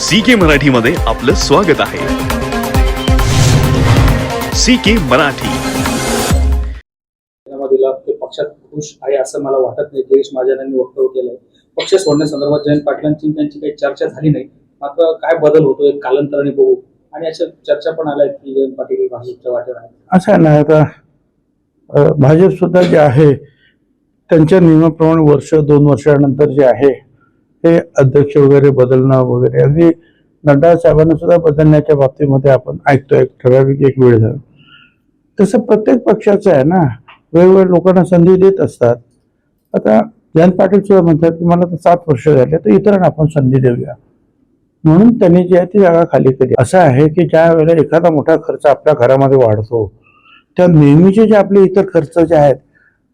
C K Marathi मध्ये आपलं स्वागत आहे. C K Marathi. राजीनामा दिला ते पक्षात खुश आहे असं मला वाटत नाही. गिरीश महाजन यांनी वक्तव्य केलंय. पक्ष सोडण्यासंदर्भात जयंत पाटलांची त्यांची काही चर्चा झाली नाही. मात्र काय बदल होतोय कालांतराने बघू. आणि अशा चर्चा पण आल्या आहेत की जयंत पाटील भाजपच्या वाटेवर आहेत. असं आहे ना आता भाजप सुद्धा जे आहे त्यांच्या नियमाप्रमाणे वर्ष दोन वर्षानंतर जे आहे हे अध्यक्ष वगैरे बदलणं वगैरे. अगदी नड्डा साहेबांना सुद्धा बदलण्याच्या बाबतीमध्ये आपण ऐकतोय ठराविक एक वेळ झाला. तसं प्रत्येक पक्षाचं आहे ना वेगवेगळ्या लोकांना संधी देत असतात. आता जयंत पाटील सुद्धा म्हणतात की मला तर सात वर्ष झाले तर इतरांना आपण संधी देऊया. म्हणून त्यांनी जी आहे ती जागा खाली केली. असं आहे की ज्या वेळेला एखादा मोठा खर्च आपल्या घरामध्ये वाढतो त्या नेहमीचे जे आपले इतर खर्च जे आहेत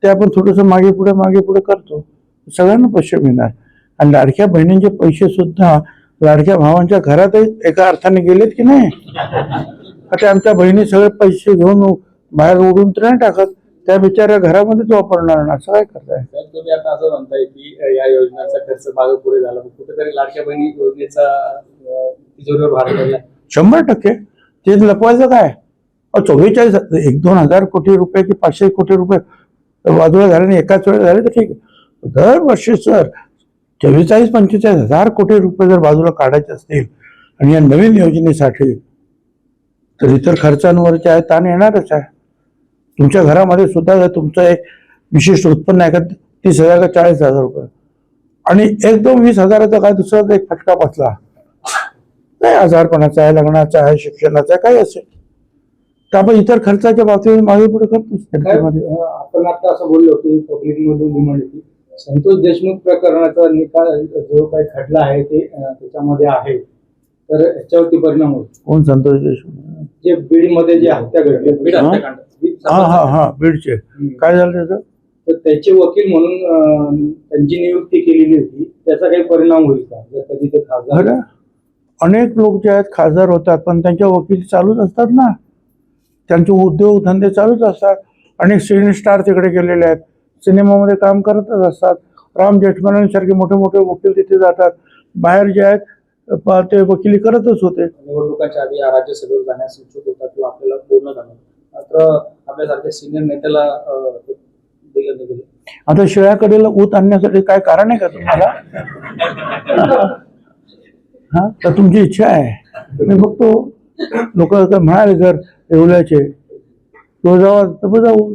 ते आपण थोडंसं मागे पुढे मागे पुढे करतो. सगळ्यांना पैसे मिळणार. आणि लाडक्या बहिणींचे पैसे सुद्धा लाडक्या भावांच्या घरातही एका अर्थाने गेलेत की नाही? आता आमच्या बहिणी सगळे पैसे घेऊन बाहेर उडून तर नाही टाकत. त्या बिचाऱ्या घरामध्येच वापरणार ना असं काय करताय? तुम्ही आता असं म्हणताय की या योजनांचा खर्च मागे पुढे झाला. कुठेतरी लाडक्या बहिणी योजनेचा अं, तिजोरीवर भार पडला. शंभर टक्के. ते लपवायचं काय? चव्वेचाळीस एक दोन हजार कोटी रुपये की पाचशे कोटी रुपये बाजूला झाले आणि एकाच वेळेला झाले तर ठीक आहे. दरवर्षी सर चव्वेचाळीस पंचेचाळीस हजार कोटी रुपये जर बाजूला काढायचे असतील आणि या नवीन योजनेसाठी तर इतर खर्चांवरचे आहे ताण येणारच आहे. तुमच्या घरामध्ये सुद्धा जर तुमचं एक विशिष्ट उत्पन्न आहे का तीस हजार का चाळीस हजार रुपये. आणि एकदम वीस हजाराचा काय दुसरा एक फटका बसला. नाही आजारपणाचा आहे लग्नाचा आहे शिक्षणाचा आहे काही असेल. तर आपण इतर खर्चाच्या बाबतीत मागे पुढे करतोच. आपण आता असं बोललो की पब्लिक मधून डिमांड होती संतोष देशमुख प्रकरणाचा निकाल जो काही खटला आहे ते त्याच्यामध्ये आहे. तर याच्यावरती परिणाम होईल. कोण संतोष देशमुख? जे बीडमध्ये जे हत्या घडली. बीड हा? हत्याकांड. बीड हा हा हा बीडचे. हम्म. काय झालं त्याचं? तर त्याचे वकील म्हणून अं, त्यांची नियुक्ती केलेली होती. त्याचा काही परिणाम होईल का? जर कधी ते खासदार अनेक लोक जे आहेत खासदार होतात पण त्यांच्या वकील चालूच असतात ना. त्यांचे उद्योग धंदे चालूच असतात. अनेक सिने स्टार तिकडे गेलेले आहेत. सिनेमामध्ये काम करतच असतात. राम जेठमलानीसारखे मोठे मोठे वकील तिथे जातात. बाहेर जे आहेत ते वकिली करतच होते. निवडणुकांच्या आधी या राज्यसभेवर जाण्यास इच्छुक होता किंवा आपल्याला बोलणं झालं. मात्र आपल्यासारख्या सिनियर नेत्याला दिलं नाही आता शिळ्याकडेला ऊत आणण्यासाठी काय कारण आहे का तुम्हाला? हा? तर तुमची इच्छा आहे. मी बघतो. लोक म्हणाले जर येवल्याचे. तो जावा तर जाऊ.